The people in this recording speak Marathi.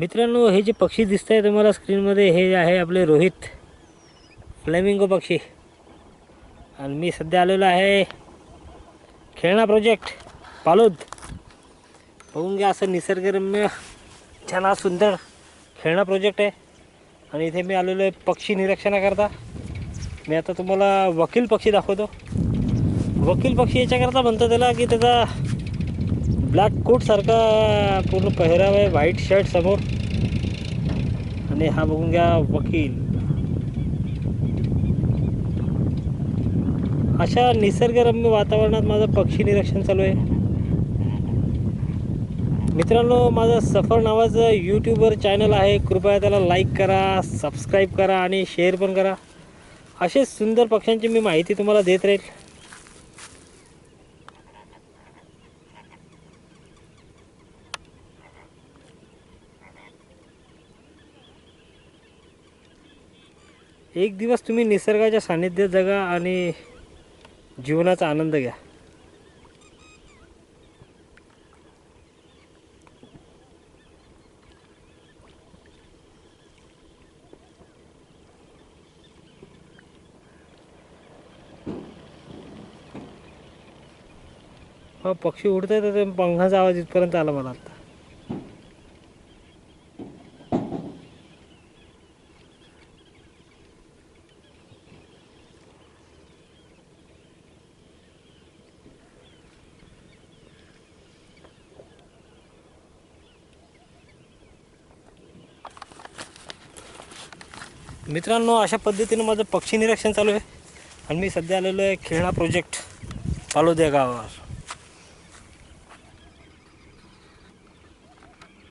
मित्रांनो हे जे पक्षी दिसत आहे तुम्हाला स्क्रीनमध्ये हे आहे आपले रोहित. फ्लेमिंगो पक्षी. आणि मी सध्या आलेलो आहे खेळणा प्रोजेक्ट पालोद. बघून घ्या असं निसर्गरम्य छान हा सुंदर खेळणा प्रोजेक्ट आहे. आणि इथे मी आलेलो आहे पक्षी निरीक्षणाकरता. मी आता तुम्हाला वकील पक्षी दाखवतो. वकील पक्षी याच्याकरता म्हणतो त्याला की त्याचा ब्लॅक कोटसारखा पूर्ण पेहराव आहे व्हाईट शर्ट समोर. आणि हा बघून घ्या वकील. अशा निसर्गरम्य वातावरणात माझं पक्षी निरीक्षण चालू आहे. मित्रांनो माझं सफर नावाचं यूट्यूबवर चॅनल आहे. कृपया त्याला लाईक करा सबस्क्राईब करा आणि शेअर पण करा. असे सुंदर पक्ष्यांची मी माहिती तुम्हाला देत राहील. एक दिवस तुम्ही निसर्गाच्या सान्निध्यात जगा आणि जीवनाचा आनंद घ्या. हा पक्षी उडत आहे तर पंखाचा आवाज इथपर्यंत आला मला आता. मित्रांनो अशा पद्धतीनं माझं पक्षी निरीक्षण चालू आहे. आणि मी सध्या आलेलो आहे खेळणा प्रोजेक्ट. पालोद्या गावावर.